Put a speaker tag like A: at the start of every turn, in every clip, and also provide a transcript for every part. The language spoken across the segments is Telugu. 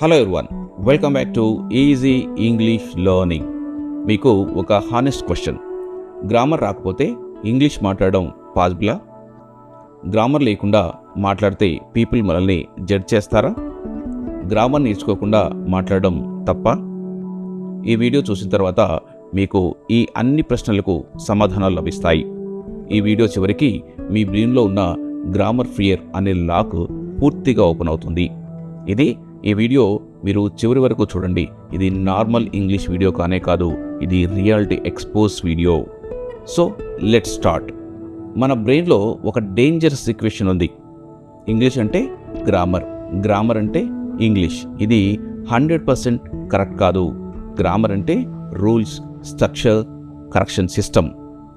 A: Hello everyone welcome back to easy English learning మీకు ఒక హానెస్ట్ క్వశ్చన్ గ్రామర్ రాకపోతే ఇంగ్లీష్ మాట్లాడడం పాసిబులా గ్రామర్ లేకుండా మాట్లాడితే పీపుల్ మనల్ని జడ్జ్ చేస్తారా? గ్రామర్ నేర్చుకోకుండా మాట్లాడడం తప్ప? ఈ వీడియో చూసిన తర్వాత మీకు ఈ అన్ని ప్రశ్నలకు సమాధానాలు లభిస్తాయి. ఈ వీడియో చివరికి మీ బ్రెయిన్లో ఉన్న గ్రామర్ ఫియర్ అనే లాక్ పూర్తిగా ఓపెన్ అవుతుంది. ఇది ఈ వీడియో మీరు చివరి వరకు చూడండి. ఇది నార్మల్ ఇంగ్లీష్ వీడియో కానే కాదు ఇది reality expose video. So let start. మన బ్రెయిన్లో ఒక డేంజరస్ ఈక్వేషన్ ఉంది. ఇంగ్లీష్ అంటే గ్రామర్. గ్రామర్ అంటే ఇంగ్లీష్. ఇది హండ్రెడ్ పర్సెంట్ కరెక్ట్ కాదు. గ్రామర్ అంటే రూల్స్ స్ట్రక్చర్ కరెక్షన్ సిస్టమ్.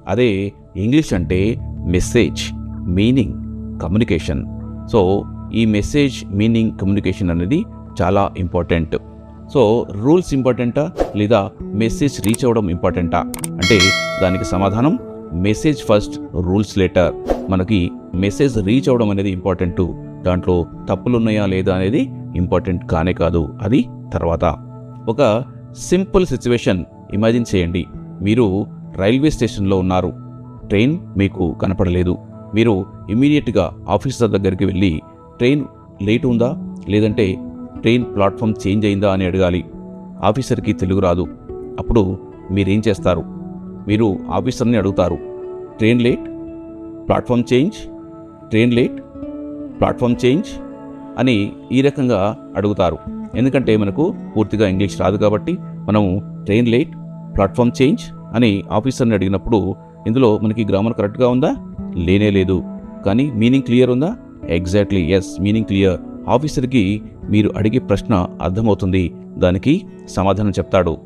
A: అదే ఇంగ్లీష్ అంటే మెసేజ్ మీనింగ్ కమ్యూనికేషన్. సో ఈ మెసేజ్ మీనింగ్ కమ్యూనికేషన్ అనేది చాలా ఇంపార్టెంట్ సో రూల్స్ ఇంపార్టెంటా లేదా మెసేజ్ రీచ్ అవ్వడం ఇంపార్టెంటా అంటే దానికి సమాధానం మెసేజ్ ఫస్ట్ రూల్స్ లేటర్ మనకి మెసేజ్ రీచ్ అవ్వడం అనేది ఇంపార్టెంట్ దాంట్లో తప్పులు ఉన్నాయా లేదా అనేది ఇంపార్టెంట్ కానే కాదు. అది తర్వాత. ఒక సింపుల్ సిచ్యువేషన్ ఇమాజిన్ చేయండి. మీరు రైల్వే స్టేషన్లో ఉన్నారు. ట్రైన్ మీకు కనపడలేదు. మీరు ఇమీడియట్గా ఆఫీసర్ దగ్గరికి వెళ్ళి ట్రైన్ లేట్ ఉందా? లేదంటే ట్రైన్ ప్లాట్ఫామ్ చేంజ్ అయిందా అని అడగాలి. ఆఫీసర్కి తెలుగు రాదు. అప్పుడు మీరేం చేస్తారు? మీరు ఆఫీసర్ని అడుగుతారు. Train late? Platform change? Train late? Platform change? అని ఈ రకంగా అడుగుతారు. ఎందుకంటే మనకు పూర్తిగా ఇంగ్లీష్ రాదు కాబట్టి మనము ట్రైన్ లేట్ ప్లాట్ఫామ్ చేంజ్ అని ఆఫీసర్ని అడిగినప్పుడు ఇందులో మనకి గ్రామర్ కరెక్ట్గా ఉందా? లేనే లేదు. కానీ మీనింగ్ క్లియర్ ఉందా? Exactly yes meaning clear. ఆఫీసర్కి మీరు అడిగే ప్రశ్న అర్థమవుతుంది. దానికి సమాధానం చెప్తాడు.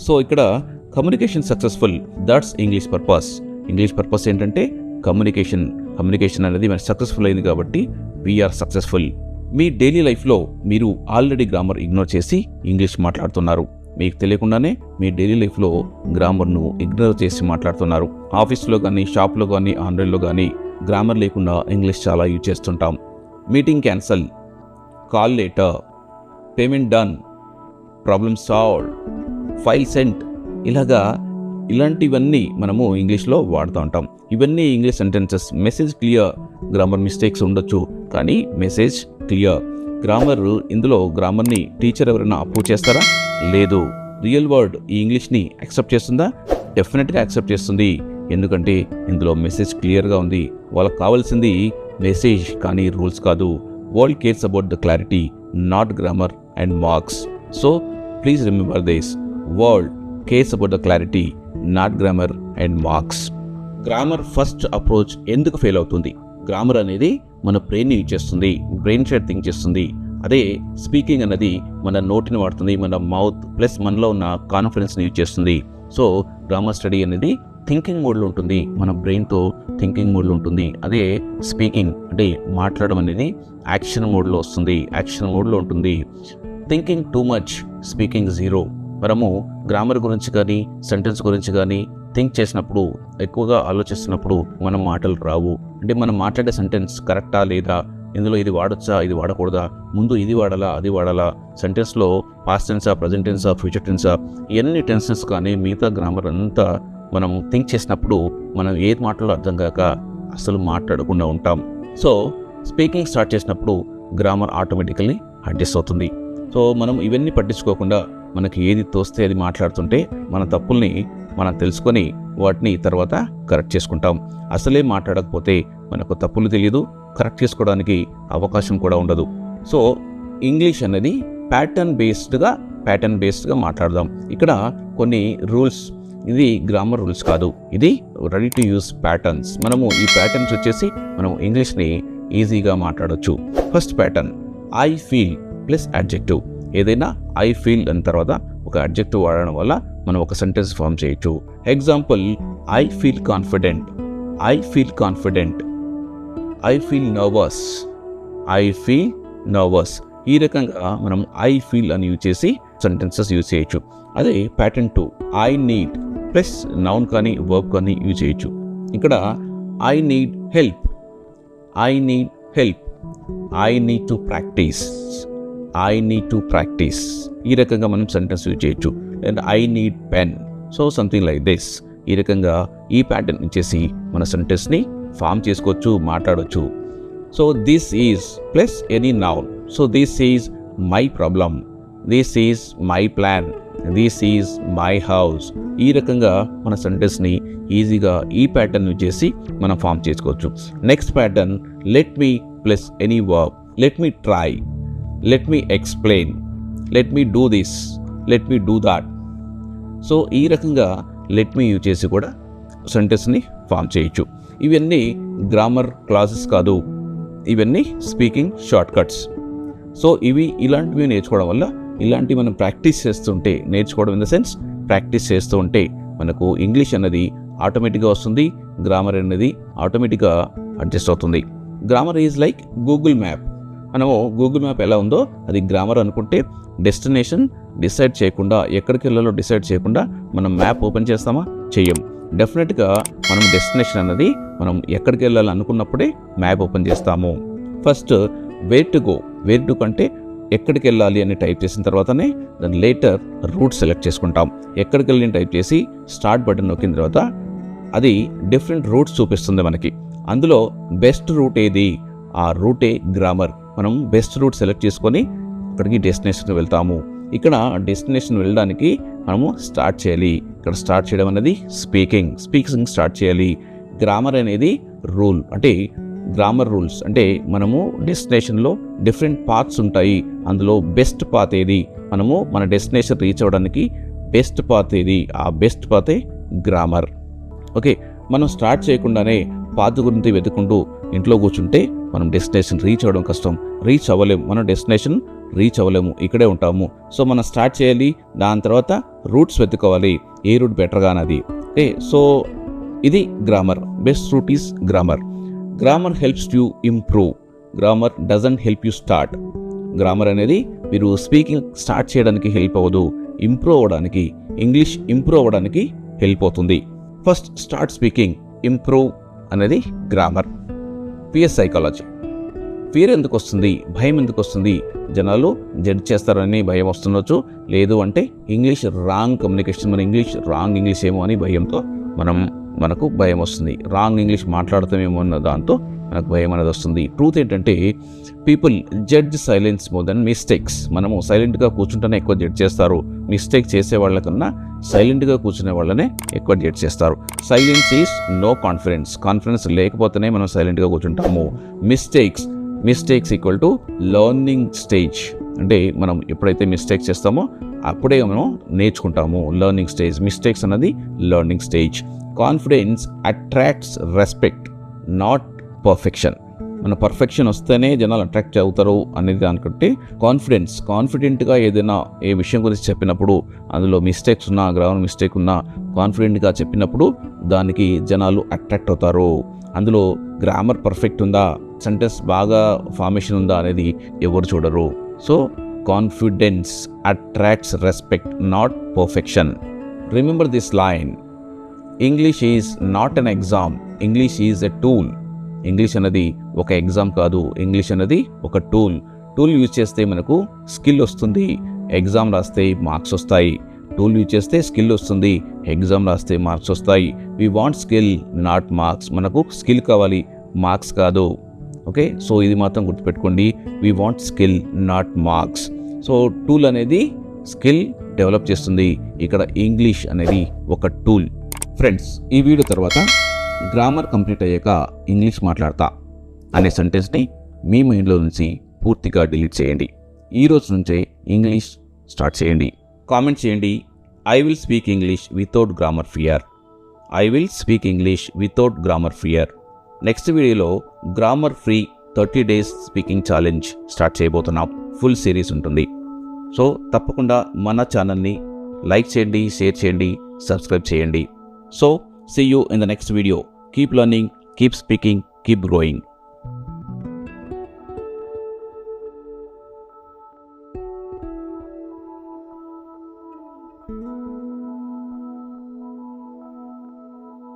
A: సో ఇక్కడ communication successful. That's English purpose. English purpose ఏంటంటే కమ్యూనికేషన్. కమ్యూనికేషన్ అనేది మన సక్సెస్ఫుల్ అయింది కాబట్టి వీఆర్ సక్సెస్ఫుల్ మీ డైలీ లైఫ్లో మీరు ఆల్రెడీ గ్రామర్ ఇగ్నోర్ చేసి ఇంగ్లీష్ మాట్లాడుతున్నారు. మీకు తెలియకుండానే మీ డైలీ లైఫ్లో గ్రామర్ను ఇగ్నోర్ చేసి మాట్లాడుతున్నారు. ఆఫీస్లో కానీ షాప్లో కానీ ఆన్లైన్లో కానీ గ్రామర్ లేకుండా ఇంగ్లీష్ చాలా యూజ్ చేస్తుంటాం. Meeting cancel. Call later payment done problem solve file sent. ఇలాగా ఇలాంటివన్నీ మనము ఇంగ్లీష్లో వాడుతూ ఉంటాం. ఇవన్నీ English sentences. Message clear grammar mistakes ఉండొచ్చు కానీ మెసేజ్ క్లియర్. గ్రామర్ ఇందులో గ్రామర్ని టీచర్ ఎవరైనా అప్రూవ్ చేస్తారా? లేదు. రియల్ వరల్డ్ ఈ ఇంగ్లీష్ని యాక్సెప్ట్ చేస్తుందా? డెఫినెట్గా యాక్సెప్ట్ చేస్తుంది. ఎందుకంటే ఇందులో మెసేజ్ క్లియర్గా ఉంది. వాళ్ళకి కావాల్సింది మెసేజ్ కానీ రూల్స్ కాదు. World cares about the clarity not grammar and marks so please remember this world cares about the clarity not grammar and marks grammar first approach ఎందుకు ఫెయిల్ అవుతుంది? గ్రామర్ అనేది మన బ్రెయిన్ని యూజ్ చేస్తుంది బ్రెయిన్ షేర్ థింక్ చేస్తుంది. అదే స్పీకింగ్ అనేది మన నోటిని వాడుతుంది మన మౌత్ ప్లస్ మనలో ఉన్న కాన్ఫిడెన్స్ని యూజ్ చేస్తుంది. సో గ్రామర్ స్టడీ అనేది థింకింగ్ మోడ్లో ఉంటుంది. మన బ్రెయిన్తో థింకింగ్ మోడ్లో ఉంటుంది. అదే స్పీకింగ్ అంటే మాట్లాడడం అనేది యాక్షన్ మోడ్లో వస్తుంది. యాక్షన్ మోడ్లో ఉంటుంది. Thinking too much speaking zero మనము గ్రామర్ గురించి కానీ సెంటెన్స్ గురించి కానీ థింక్ చేసినప్పుడు ఎక్కువగా ఆలోచిస్తున్నప్పుడు మన మాటలు రావు. అంటే మనం మాట్లాడే సెంటెన్స్ కరెక్టా లేదా ఇందులో ఇది వాడొచ్చా ఇది వాడకూడదా ముందు ఇది వాడాలా అది వాడాలా సెంటెన్స్లో పాస్ట్ టెన్సా ప్రజెంట్ టెన్సా ఫ్యూచర్ టెన్సా ఇవన్నీ టెన్సెస్ కానీ మిగతా గ్రామర్ అంతా మనం థింక్ చేసినప్పుడు మనం ఏది మాటలో అర్థం కాక అసలు మాట్లాడకుండా ఉంటాం. సో స్పీకింగ్ స్టార్ట్ చేసినప్పుడు గ్రామర్ ఆటోమేటికల్లీ అడ్జస్ట్ అవుతుంది. సో మనం ఇవన్నీ పట్టించుకోకుండా మనకి ఏది తోస్తే అది మాట్లాడుతుంటే మన తప్పుల్ని మనం తెలుసుకొని వాటిని తర్వాత కరెక్ట్ చేసుకుంటాం. అసలే మాట్లాడకపోతే మనకు తప్పులు తెలియదు కరెక్ట్ చేసుకోవడానికి అవకాశం కూడా ఉండదు. సో ఇంగ్లీష్ అనేది ప్యాటర్న్ బేస్డ్గా ప్యాటర్న్ బేస్డ్గా మాట్లాడదాం. ఇక్కడ కొన్ని రూల్స్ ఇది గ్రామర్ రూల్స్ కాదు. ఇది రెడీ టు యూస్ ప్యాటర్న్స్ మనము ఈ ప్యాటర్న్స్ వచ్చేసి మనం ఇంగ్లీష్ని ఈజీగా మాట్లాడొచ్చు. First pattern I feel plus adjective ఏదైనా ఐ ఫీల్ అన్న తర్వాత ఒక అడ్జెక్టివ్ వాడడం వల్ల మనం ఒక సెంటెన్స్ ఫామ్ చేయొచ్చు. Example I feel confident I feel confident I feel nervous I feel nervous ఈ రకంగా మనం ఐ ఫీల్ అని యూజ్ చేసి సెంటెన్సెస్ యూజ్ చేయొచ్చు. అదే pattern two I need plus noun కానీ వర్బ్ కానీ యూజ్ చేయొచ్చు. ఇక్కడ I need help. I need help. I need to practice. I need to practice. ఈ రకంగా మనం సెంటెన్స్ యూజ్ చేయొచ్చు. And I need pen. So something like this. ఈ రకంగా ఈ ప్యాటర్న్ ఇచ్చేసి మన సెంటెన్స్ని ఫామ్ చేసుకోవచ్చు మాట్లాడవచ్చు so this is plus any noun. So this is my problem. This is my plan. This is my house ఈ రకంగా మన సెంటెన్స్ని ఈజీగా ఈ ప్యాటర్న్ యూజ్ చేసి మనం ఫామ్ చేసుకోవచ్చు. Next pattern let me plus any work let me try let me explain let me do this let me do that so ఈ రకంగా లెట్ మీ యూజ్ చేసి కూడా సెంటెన్స్ని ఫామ్ చేయొచ్చు. ఇవన్నీ గ్రామర్ క్లాసెస్ కాదు. ఇవన్నీ స్పీకింగ్ షార్ట్ కట్స్ సో ఇవి ఇలాంటివి నేర్చుకోవడం వల్ల ఇలాంటి మనం ప్రాక్టీస్ చేస్తుంటే నేర్చుకోవడం ఇన్ ద సెన్స్ ప్రాక్టీస్ చేస్తూ ఉంటే మనకు ఇంగ్లీష్ అన్నది ఆటోమేటిక్గా వస్తుంది గ్రామర్ అనేది ఆటోమేటిక్గా అడ్జస్ట్ అవుతుంది. Grammar is like Google map. మనము గూగుల్ మ్యాప్ ఎలా ఉందో అది గ్రామర్ అనుకుంటే డెస్టినేషన్ డిసైడ్ చేయకుండా ఎక్కడికి వెళ్ళాలో డిసైడ్ చేయకుండా మనం మ్యాప్ ఓపెన్ చేస్తామా? చెయ్యం. డెఫినెట్గా మనం డెస్టినేషన్ అన్నది మనం ఎక్కడికి వెళ్ళాలి అనుకున్నప్పుడే మ్యాప్ ఓపెన్ చేస్తాము. First where to go. Where to కంటే ఎక్కడికి వెళ్ళాలి అని టైప్ చేసిన తర్వాతనే దాని లేటర్ రూట్ సెలెక్ట్ చేసుకుంటాం. ఎక్కడికి వెళ్ళి టైప్ చేసి స్టార్ట్ బటన్ నొక్కిన తర్వాత అది డిఫరెంట్ రూట్స్ చూపిస్తుంది మనకి. అందులో బెస్ట్ రూట్ ఏది? ఆ రూటే గ్రామర్ మనం బెస్ట్ రూట్ సెలెక్ట్ చేసుకొని అక్కడికి డెస్టినేషన్ వెళ్తాము. ఇక్కడ డెస్టినేషన్ వెళ్ళడానికి మనము స్టార్ట్ చేయాలి. ఇక్కడ స్టార్ట్ చేయడం అనేది స్పీకింగ్ స్పీకింగ్ స్టార్ట్ చేయాలి. గ్రామర్ అనేది రూల్ అంటే గ్రామర్ రూల్స్ అంటే మనము డెస్టినేషన్లో డిఫరెంట్ పాత్స్ ఉంటాయి. అందులో బెస్ట్ పాత్ ఏది? మనము మన డెస్టినేషన్ రీచ్ అవ్వడానికి బెస్ట్ పాత్ ఏది? ఆ బెస్ట్ పాతే గ్రామర్ ఓకే మనం స్టార్ట్ చేయకుండానే పాత గురించి వెతుకుంటూ ఇంట్లో కూర్చుంటే మనం డెస్టినేషన్ రీచ్ అవ్వడం కష్టం. రీచ్ అవ్వలేము. మనం డెస్టినేషన్ రీచ్ అవ్వలేము. ఇక్కడే ఉంటాము. సో మనం స్టార్ట్ చేయాలి. దాని తర్వాత రూట్స్ వెతుకోవాలి ఏ రూట్ బెటర్గా అన్నది. ఓకే సో ఇది grammar best route is grammar grammar helps you improve grammar doesn't help you start grammar అనేది మీరు స్పీకింగ్ స్టార్ట్ చేయడానికి హెల్ప్ అవ్వదు ఇంప్రూవ్ అవ్వడానికి ఇంగ్లీష్ ఇంప్రూవ్ అవ్వడానికి హెల్ప్ అవుతుంది. ఫస్ట్ స్టార్ట్ స్పీకింగ్ ఇంప్రూవ్ అనేది గ్రామర్ పిఎస్ సైకాలజీ ఫియర్ ఎందుకు వస్తుంది? భయం ఎందుకు వస్తుంది? జనాలు జడ్జ్ చేస్తారని భయం వస్తుండొచ్చు. లేదు అంటే ఇంగ్లీష్ రాంగ్ కమ్యూనికేషన్ మన ఇంగ్లీష్ రాంగ్ ఇంగ్లీష్ ఏమో అని భయంతో మనం మనకు భయం వస్తుంది. రాంగ్ ఇంగ్లీష్ మాట్లాడతామేమో అన్న దాంతో మనకు భయం అనేది వస్తుంది. ట్రూత్ ఏంటంటే people judge silence more than mistakes మనము సైలెంట్గా కూర్చుంటేనే ఎక్కువ జడ్జ్ చేస్తారు. మిస్టేక్ చేసే వాళ్ళకన్నా సైలెంట్గా కూర్చునే వాళ్ళనే ఎక్కువ జడ్జ్ చేస్తారు. Silence is no confidence confidence లేకపోతేనే మనం సైలెంట్గా కూర్చుంటాము. Mistakes mistakes equal to learning stage అంటే మనం ఎప్పుడైతే మిస్టేక్ చేస్తామో అప్పుడే మనం నేర్చుకుంటాము. లర్నింగ్ స్టేజ్ మిస్టేక్స్ అన్నది learning stage confidence attracts respect not perfection మన పర్ఫెక్షన్ వస్తేనే జనాలు అట్రాక్ట్ అవుతారు అనేది దానికంటే కాన్ఫిడెన్స్ కాన్ఫిడెంట్గా ఏదైనా ఏ విషయం గురించి చెప్పినప్పుడు అందులో మిస్టేక్స్ ఉన్నా గ్రామర్ మిస్టేక్ ఉన్నా కాన్ఫిడెంట్గా చెప్పినప్పుడు దానికి జనాలు అట్రాక్ట్ అవుతారు. అందులో గ్రామర్ పర్ఫెక్ట్ ఉందా? సెంటెన్స్ బాగా ఫార్మేషన్ ఉందా అనేది ఎవరు చూడరు. So confidence attracts respect not perfection remember this line English is not an exam English is a tool English అనేది ఒక ఎగ్జామ్ కాదు ఇంగ్లీష్ అనేది ఒక టూల్ టూల్ యూజ్ చేస్తే మనకు స్కిల్ వస్తుంది ఎగ్జామ్ రాస్తే మార్క్స్ వస్తాయి. టూల్ యూజ్ చేస్తే స్కిల్ వస్తుంది ఎగ్జామ్ రాస్తే మార్క్స్ వస్తాయి. We want skill not marks మనకు స్కిల్ కావాలి మార్క్స్ కాదు. ఓకే సో ఇది మాత్రం గుర్తుపెట్టుకోండి. We want skill not marks so tool అనేది స్కిల్ డెవలప్ చేస్తుంది. ఇక్కడ ఇంగ్లీష్ అనేది ఒక టూల్. ఫ్రెండ్స్ ఈ వీడియో తర్వాత గ్రామర్ కంప్లీట్ అయ్యాక ఇంగ్లీష్ మాట్లాడతా అనే సెంటెన్స్ని మీ మైండ్లో నుంచి పూర్తిగా డిలీట్ చేయండి. ఈ రోజు నుంచే ఇంగ్లీష్ స్టార్ట్ చేయండి. కామెంట్ చేయండి. I will speak English without grammar fear I will speak English without grammar fear next వీడియోలో grammar free thirty days speaking challenge start చేయబోతున్నాం. ఫుల్ సిరీస్ ఉంటుంది. సో తప్పకుండా మన ఛానల్ని లైక్ చేయండి షేర్ చేయండి సబ్స్క్రైబ్ చేయండి. So see you in the next video keep learning keep speaking keep growing